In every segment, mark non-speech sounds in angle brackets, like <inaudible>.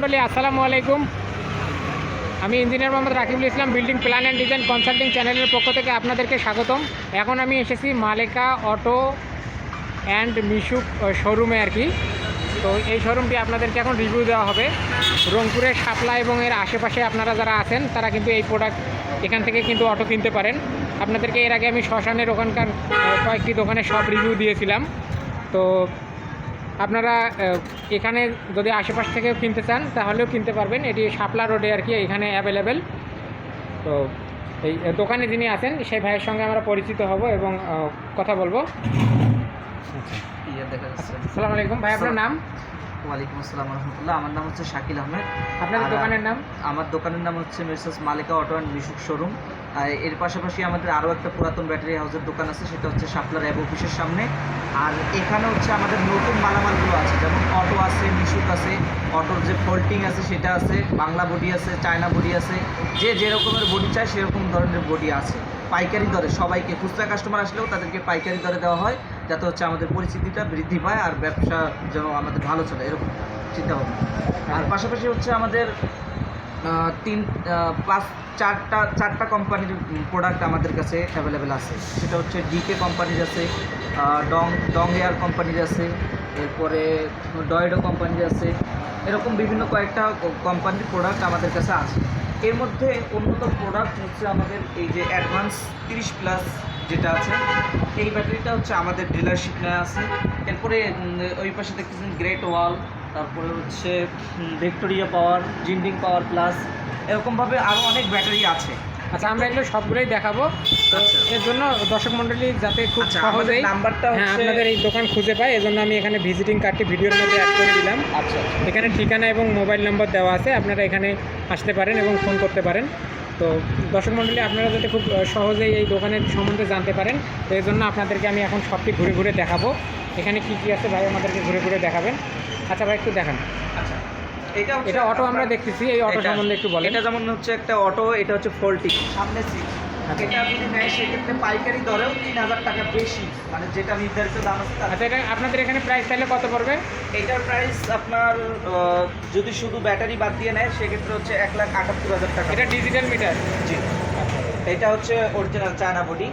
মণ্ডলী আসসালামু আলাইকুম। আমি engineer Mohammad Rakibul Islam, building plan and design consulting চ্যানেলের পক্ষ থেকে আপনাদেরকে স্বাগতম। এখন আমি এসেছি মালেকা অটো অ্যান্ড মিশুক শোরুমে আর কি। তো এই শোরুমটি আপনাদেরকে এখন রিভিউ দেওয়া হবে। রংপুরের শাপলা এবং এর আশেপাশে আপনারা যারা আছেন, তারা কিন্তু এই প্রোডাক্ট এখান থেকে কিন্তু অটো কিনতে পারেন। আপনাদেরকে এর আগে আমি শ্মশানের ওখানকার কয়েকটি দোকানে সব রিভিউ দিয়েছিলাম। তো আপনারা এখানে যদি আশেপাশ থেকেও কিনতে চান তাহলেও কিনতে পারবেন। এটি শাপলা রোডে আর কি এখানে অ্যাভেলেবেল তো এই দোকানে যিনি আছেন সেই ভাইয়ের সঙ্গে আমরা পরিচিত হব এবং কথা বলব। ইয়ে আসসালামু আলাইকুম। ভাই আপনার নাম? ওয়ালাইকুম আসসালাম রহমতুল্লাহ আমার নাম হচ্ছে শাকিল আহমেদ। আপনাদের আর- দোকানের নাম? আমার দোকানের নাম হচ্ছে messrs Malika auto and Mishuk showroom. এর পাশাপাশি আমাদের আরও একটা পুরাতন ব্যাটারি হাউসের দোকান আছে সেটা হচ্ছে শাপলার অ্যাব অফিসের সামনে। আর এখানে হচ্ছে আমাদের নতুন মালামালগুলো আছে যেমন অটো আছে মিশুক আছে অটোর যে ফোল্টিং আছে সেটা আছে বাংলা বডি আছে চায়না বডি আছে যে যে রকমের বডি চায় সেরকম ধরনের বডি আছে। পাইকারি দরে সবাইকে খুচরা কাস্টমার আসলেও তাদেরকে পাইকারি দরে দেওয়া হয়। যাতে হচ্ছে আমাদের পরিচিতিটা বৃদ্ধি পায় আর ব্যবসা যেন আমাদের ভালো চলে, এরকম চিন্তা ভাবনা আর পাশাপাশি হচ্ছে আমাদের তিন প্লাস চারটা চারটা কোম্পানির প্রোডাক্ট আমাদের কাছে অ্যাভেলেবেল আছে। সেটা হচ্ছে ডিকে কোম্পানির আছে ডং ডং এয়ার কোম্পানির আছে, এরপরে ডয়েডো কোম্পানির আছে, এরকম বিভিন্ন কয়েকটা কোম্পানির প্রোডাক্ট আমাদের কাছে আছে। এর মধ্যে অন্যতম প্রোডাক্ট হচ্ছে আমাদের এই যে অ্যাডভান্স তিরিশ প্লাস যেটা আছে এই ব্যাটারিটা হচ্ছে আমাদের ডিলারশিপ নেওয়া আছে। এরপরে ওই পাশে দেখতেছেন গ্রেট ওয়াল তারপরে হচ্ছে ভিক্টোরিয়া পাওয়ার জিন্ডিং পাওয়ার প্লাস এরকমভাবে আরও অনেক ব্যাটারি আছে। আচ্ছা আমরা এগুলো সবগুলোই দেখাবো। তো আচ্ছা। এর জন্য দর্শক মণ্ডলী যাতে খুব আচ্ছা, সহজেই নাম্বারটা হ্যাঁ হচ্ছে- আপনাদের এই দোকান খুঁজে পায় এজন্য আমি এখানে ভিজিটিং কার্ডটি ভিডিওর মধ্যে অ্যাড করে দিলাম। আচ্ছা এখানে ঠিকানা এবং মোবাইল নম্বর দেওয়া আছে আপনারা এখানে আসতে পারেন এবং ফোন করতে পারেন। তো দর্শক মণ্ডলী আপনারা যাতে খুব সহজেই এই দোকানের সম্বন্ধে জানতে পারেন তো এই জন্য আপনাদেরকে আমি এখন সবটি ঘুরে ঘুরে দেখাবো। এখানে কি কি আছে ভাই আমাদেরকে ঘুরে ঘুরে দেখাবেন। আচ্ছা ভাই একটু দেখান। আচ্ছা এটা এটা অটো আমরা দেখতেছি এই অটো সম্বন্ধে একটু বলেন। এটা যেমন হচ্ছে একটা অটো এটা হচ্ছে ফোল্টিং সামনে সিট এটা যদি নেয় সেক্ষেত্রে পাইকারি দরেও তিন হাজার টাকা বেশি। মানে যেটা নির্ধারিত দাম আছে আচ্ছা এটা আপনাদের এখানে প্রাইস তাহলে কত পড়বে? এটার প্রাইস আপনার যদি শুধু ব্যাটারি বাদ দিয়ে নেয় সেক্ষেত্রে হচ্ছে এক লাখ আটাত্তর হাজার টাকা। এটা ডিজিটাল মিটার জি। এটা হচ্ছে অরিজিনাল চায়না বডি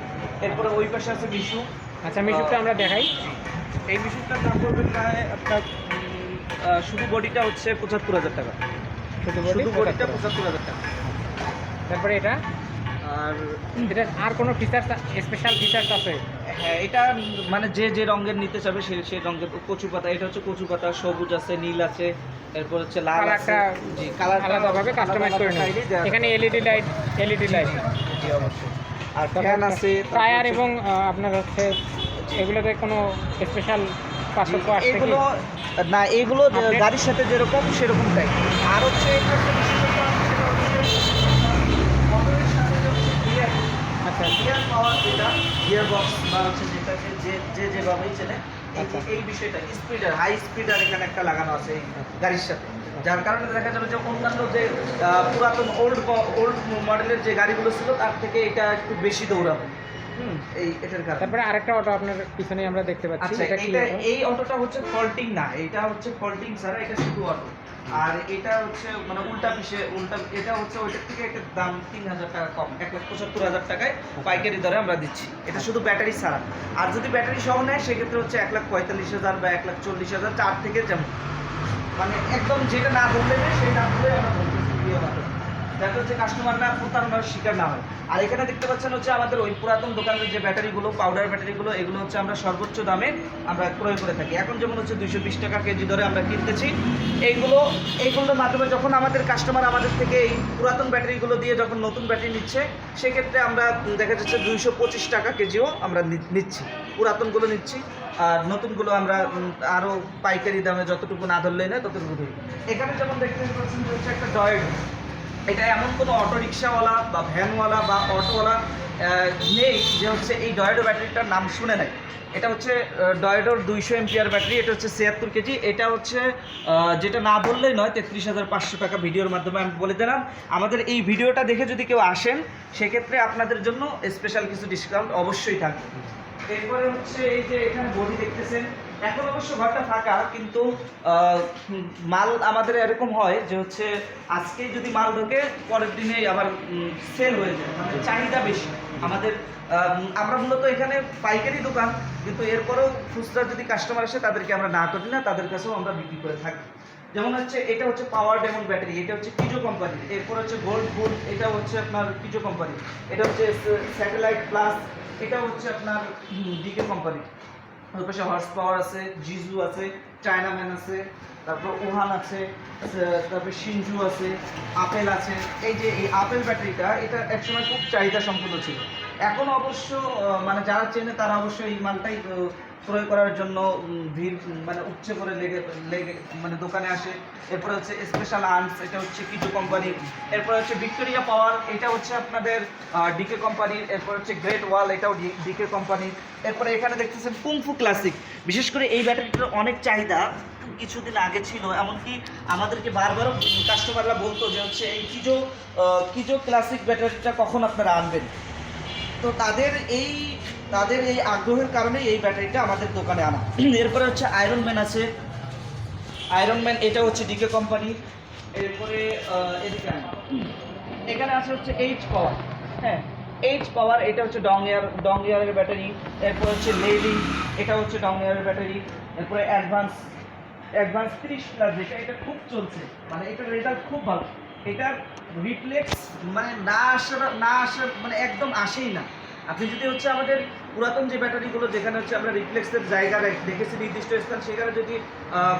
এরপরে ওই পাশে আছে মিশু। আচ্ছা মিশুকটা আমরা দেখাই। এই মিশুটার দাম পড়বে প্রায় আপনার শুধু বডিটা হচ্ছে পঁচাত্তর হাজার টাকা। শুধু বডিটা পঁচাত্তর হাজার টাকা। তারপরে এটা? আর <clears throat> এটা আর কোনো ফিচার্স স্পেশাল ফিচার্স আছে? হ্যাঁ এটা মানে যে যে রঙের নিতে চাবে সে সেই রঙের কচু পাতা এটা হচ্ছে কচু পাতা সবুজ আছে নীল আছে এরপর হচ্ছে লাল আছে। জি কালার আলাদাভাবে কাস্টমাইজ করে নেন এখানে এলইডি লাইট এলইডি লাইট জি অবশ্যই। আর ফ্যান আছে টায়ার এবং আপনার হচ্ছে এগুলোতে কোনো স্পেশাল এগুলো না এগুলো গাড়ির সাথে যেরকম সেরকম তাই আর হচ্ছে এটা হচ্ছে বিশেষত সেটা হচ্ছে মোটরের সাথে যে হচ্ছে gear, আচ্ছা। গিয়ার পাওয়ার যেটা গিয়ার বক্স বা হচ্ছে যেটাকে যে যে যেভাবেই চেনে এই আচ্ছা। বিষয়টা স্পিডার হাই স্পিডার এখানে একটা লাগানো আছে এই গাড়ির সাথে। যার কারণে দেখা যাবে যে অন্যান্য যে পুরাতন ওল্ড ওল্ড মডেলের যে গাড়িগুলো ছিল তার থেকে এটা একটু বেশি দৌড়াবে হুম। এই এটার কারণে। তারপরে আরেকটা অটো আপনার পিছনে আমরা দেখতে পাচ্ছি আচ্ছা এটা কি এই অটোটা হচ্ছে ফল্টিং না এটা হচ্ছে ফল্টিং ছাড়া এটা শুধু অটো আর এটা হচ্ছে মানে উল্টা পিসে, উল্টা, এটা হচ্ছে ওইটার থেকে একটা দাম তিন হাজার টাকা কম, এক লাখ পঁচাত্তর হাজার টাকায় পাইকারি দরে আমরা দিচ্ছি। এটা শুধু ব্যাটারি ছাড়া। আর যদি ব্যাটারি সহ নেয়, সেক্ষেত্রে হচ্ছে এক লাখ পঁয়তাল্লিশ হাজার বা এক লাখ চল্লিশ হাজার, চার থেকে যেমন। মানে একদম যেটা না ধরলে সেই না ধরে আমরা ধরতেছি যাতে হচ্ছে কাস্টমাররা প্রতারণার শিকার না হয়। আর এখানে দেখতে পাচ্ছেন হচ্ছে আমাদের ওই পুরাতন দোকানের যে ব্যাটারিগুলো পাউডার ব্যাটারিগুলো এগুলো হচ্ছে আমরা সর্বোচ্চ দামে আমরা ক্রয় করে থাকি। এখন যেমন হচ্ছে দুইশো বিশ টাকা কেজি ধরে আমরা কিনতেছি। এইগুলো, এইগুলোর মাধ্যমে যখন আমাদের কাস্টমার আমাদের থেকে এই পুরাতন ব্যাটারিগুলো দিয়ে যখন নতুন ব্যাটারি নিচ্ছে, সেক্ষেত্রে আমরা দেখা যাচ্ছে দুইশো পঁচিশ টাকা কেজিও আমরা নি- নিচ্ছি। পুরাতনগুলো নিচ্ছি, আর নতুনগুলো আমরা আরও পাইকারি দামে যতটুকু না ধরলে নেয় ততটুকু দিই এখানে যেমন দেখতে পাচ্ছেন হচ্ছে একটা ডয়েড এটা এমন কোনো অটো রিক্সাওয়ালা বা ভ্যানওয়ালা বা অটোওয়ালা নেই যে হচ্ছে এই ডয়েডো ব্যাটারিটার নাম শুনে নেয়। এটা হচ্ছে ডয়েডোর দুইশো এমপিআর ব্যাটারি, এটা হচ্ছে ছিয়াত্তর কেজি। এটা হচ্ছে যেটা না বললেই নয়, তেত্রিশ হাজার পাঁচশো টাকা ভিডিওর মাধ্যমে আমি বলে দিলাম। আমাদের এই ভিডিওটা দেখে যদি কেউ আসেন, সেক্ষেত্রে আপনাদের জন্য স্পেশাল কিছু ডিসকাউন্ট অবশ্যই থাকবে। এরপরে হচ্ছে এই যে এখানে বডি দেখতেছেন এখন অবশ্য ঘরটা ফাঁকা, কিন্তু মাল আমাদের এরকম হয় যে হচ্ছে আজকে যদি মাল ঢোকে, পরের দিনে আবার সেল হয়ে যায়। মানে চাহিদা বেশি। আমাদের আমরা মূলত এখানে পাইকারি দোকান, কিন্তু এরপরেও খুচরা যদি কাস্টমার আসে, তাদেরকে আমরা না করি না, তাদের কাছেও আমরা বিক্রি করে থাকি। যেমন হচ্ছে, এটা হচ্ছে পাওয়ার ডেমন ব্যাটারি এটা হচ্ছে কিজো কোম্পানি এরপর হচ্ছে গোল্ড ফুল এটা হচ্ছে আপনার কিজো কোম্পানি এটা হচ্ছে স্যাটেলাইট প্লাস এটা হচ্ছে আপনার ডিকে কোম্পানি ওর পাশে হর্স পাওয়ার আছে জিজু আছে চায়নাম্যান আছে, তারপর ওহান আছে তারপর সিনজু আছে আপেল আছে। এই যে এই আপেল ব্যাটারিটা এটা একসময় খুব চাহিদা সম্পন্ন ছিল। এখন অবশ্য মানে যারা চেনে তারা অবশ্যই এই মালটাই ক্রয় করার জন্য ভিড় মানে উপচে করে লেগে লেগে মানে দোকানে আসে। এরপরে হচ্ছে স্পেশাল আর্মস এটা হচ্ছে কিছু কোম্পানি এরপর হচ্ছে ভিক্টোরিয়া পাওয়ার এটা হচ্ছে আপনাদের ডিকে কোম্পানির এরপর হচ্ছে গ্রেট ওয়াল এটাও ডিকে কোম্পানির এরপরে এখানে দেখতেছেন কুমফু ক্লাসিক বিশেষ করে এই ব্যাটারিটার অনেক চাহিদা কিছুদিন আগে ছিল, এমনকি আমাদেরকে বারবার কাস্টমাররা বলতো যে হচ্ছে এই কিজো কিজো ক্লাসিক ব্যাটারিটা কখন আপনারা আনবেন। তো তাদের এই তাদের এই আগ্রহের কারণে এই ব্যাটারিটা আমাদের দোকানে আনা। <clears throat> এরপরে হচ্ছে আয়রন ম্যান আছে। আয়রন ম্যান এটা হচ্ছে ডিকে কোম্পানি এরপরে এদিকে <clears throat> এখানে আছে হচ্ছে এইচ পাওয়ার হ্যাঁ এইচ পাওয়ার এটা হচ্ছে ডং এয়ার ডং এয়ারের ব্যাটারি। এরপর হচ্ছে লেডি এটা হচ্ছে ডং এয়ারের ব্যাটারি। এরপরে অ্যাডভান্স অ্যাডভান্স তিরিশ প্লাস যেটা এটা খুব চলছে। মানে এটার রেজাল্ট খুব ভালো। এটার রিফ্লেক্স মানে না আসার না আসার মানে একদম আসেই না। আপনি যদি হচ্ছে আমাদের পুরাতন যে ব্যাটারিগুলো যেখানে হচ্ছে আমরা রিফ্লেক্সের জায়গা দেখেছি নির্দিষ্ট স্থান সেখানে যদি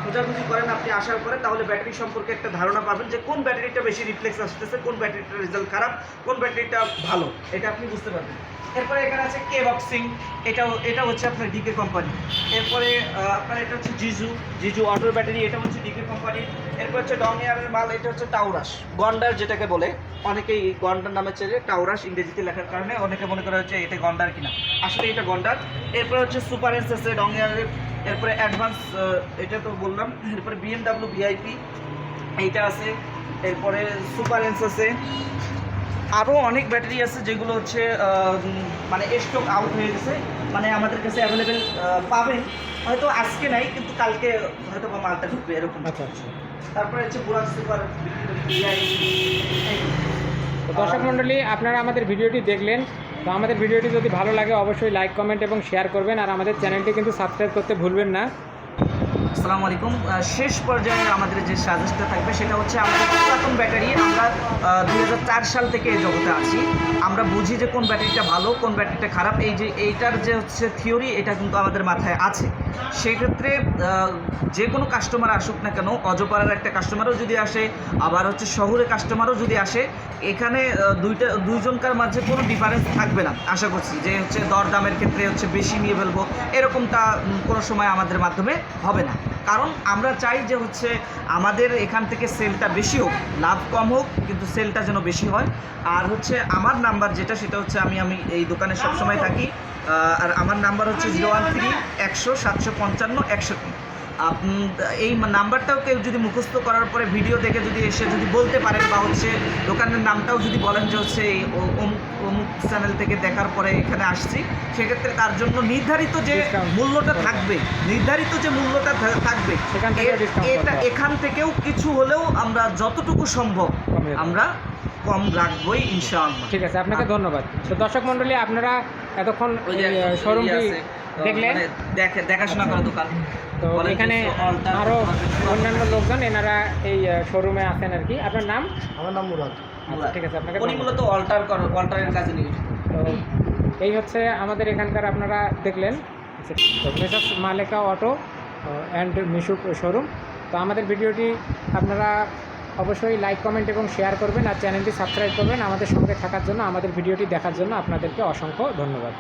খোঁজাখুঁজি করেন আপনি আসার পরে, তাহলে ব্যাটারি সম্পর্কে একটা ধারণা পাবেন যে কোন ব্যাটারিটা বেশি রিফ্লেক্স আসতেছে, কোন ব্যাটারিটার রেজাল্ট খারাপ, কোন ব্যাটারিটা ভালো। এটা আপনি বুঝতে পারবেন। এরপরে এখানে আছে কে বক্সিং এটাও, এটা হচ্ছে আপনার ডিকে কোম্পানি এরপরে আপনার এটা হচ্ছে জিজু জিজু অটোর ব্যাটারি এটা হচ্ছে ডিকে কোম্পানি এরপর হচ্ছে ডমিয়ারের মাল, এটা হচ্ছে টাউরাস গন্ডার যেটাকে বলে, অনেকেই গন্ডার নামে চেনে টাউরাস ইংরেজিতে লেখার কারণে, অনেকে মনে করা হচ্ছে এটা গন্ডার কিনা। আসলে এটা গন্ডার এরপর হচ্ছে সুপার এস আছে ডমিয়ারের এরপরে অ্যাডভান্স এটা তো বললাম এরপরে বিএমডাব্লিউ ভিআইপি এইটা আছে এরপরে সুপার এন্স আছে আরও অনেক ব্যাটারি আছে যেগুলো হচ্ছে মানে স্টক আউট হয়ে গেছে মানে আমাদের কাছে অ্যাভেলেবেল পাবেন। হয়তো আজকে নাই কিন্তু কালকে হয়তো বা মালটা ঢুকবে এরকম। আচ্ছা আচ্ছা। তারপরে হচ্ছে বুরাক সুপার দর্শক মণ্ডলী আপনারা আমাদের ভিডিওটি দেখলেন। তো আমাদের ভিডিওটি যদি ভালো লাগে, অবশ্যই লাইক কমেন্ট এবং শেয়ার করবেন। আর আমাদের চ্যানেলটি কিন্তু সাবস্ক্রাইব করতে ভুলবেন না। আসসালামু আলাইকুম। শেষ পর্যায়ে আমাদের যে সাজেস্টটা থাকবে সেটা হচ্ছে আমাদের পুরাতন ব্যাটারি। আমরা দু হাজার চার সাল থেকে এই জগতে আছি। আমরা বুঝি যে কোন ব্যাটারিটা ভালো, কোন ব্যাটারিটা খারাপ। এই যে এইটার যে হচ্ছে থিওরি, এটা কিন্তু আমাদের মাথায় আছে। সেক্ষেত্রে যে কোনো কাস্টমার আসুক না কেন, অজপাড়ার একটা কাস্টমারও যদি আসে, আবার হচ্ছে শহরে কাস্টমারও যদি আসে, এখানে দুইটা, দুইজনকার মাঝে কোনো ডিফারেন্স থাকবে না, আশা করছি। যে হচ্ছে দরদামের ক্ষেত্রে হচ্ছে বেশি নিয়ে ফেলব, এরকমটা কোনো সময় আমাদের মাধ্যমে হবে না। কারণ আমরা চাই যে হচ্ছে আমাদের এখান থেকে সেলটা বেশি হোক লাভ কম হোক কিন্তু সেলটা যেন বেশি হয়। আর হচ্ছে আমার নাম্বার যেটা সেটা হচ্ছে আমি আমি এই দোকানে সবসময় থাকি। আর আমার নাম্বার হচ্ছে জিরো ওয়ান থ্রি একশো সাতশো পঞ্চান্ন একশো আপ- এই নাম্বারটাও কেউ যদি মুখস্থ করার পরে ভিডিও দেখে যদি এসে যদি বলতে পারেন বা হচ্ছে দোকানের নামটাও যদি বলেন যে হচ্ছে এই ও- অমুক অমুক চ্যানেল থেকে দেখার পরে এখানে আসছি সেক্ষেত্রে তার জন্য নির্ধারিত যে মূল্যটা থাকবে নির্ধারিত যে মূল্যটা থাকবে সেখান থেকে এটা এখান থেকেও কিছু হলেও আমরা যতটুকু সম্ভব আমরা কম রাখবই ইনশাআল্লাহ। ঠিক আছে আপনাকে ধন্যবাদ। তো দর্শক মণ্ডলী আপনারা এতক্ষণ শোরুমটি দেখলেন? মানে দেখাশোনা করা দোকান। তো এখানে আরও অন্যান্য লোকজন এনারা এই শোরুমে আছেন আর কি। আপনার নাম? আমার নাম মুরাদ। আচ্ছা ঠিক আছে আপনাকে উনি মূলত অল্টার কর অল্টারের কাজে নিয়োজিত। তো এই হচ্ছে আমাদের এখানকার আপনারা দেখলেন। Messrs Maleka auto and Mishuk showroom তো আমাদের ভিডিওটি আপনারা অবশ্যই লাইক কমেন্ট এবং শেয়ার করবেন আর চ্যানেলটি সাবস্ক্রাইব করবেন। আমাদের সঙ্গে থাকার জন্য আমাদের ভিডিওটি দেখার জন্য আপনাদেরকে অসংখ্য ধন্যবাদ।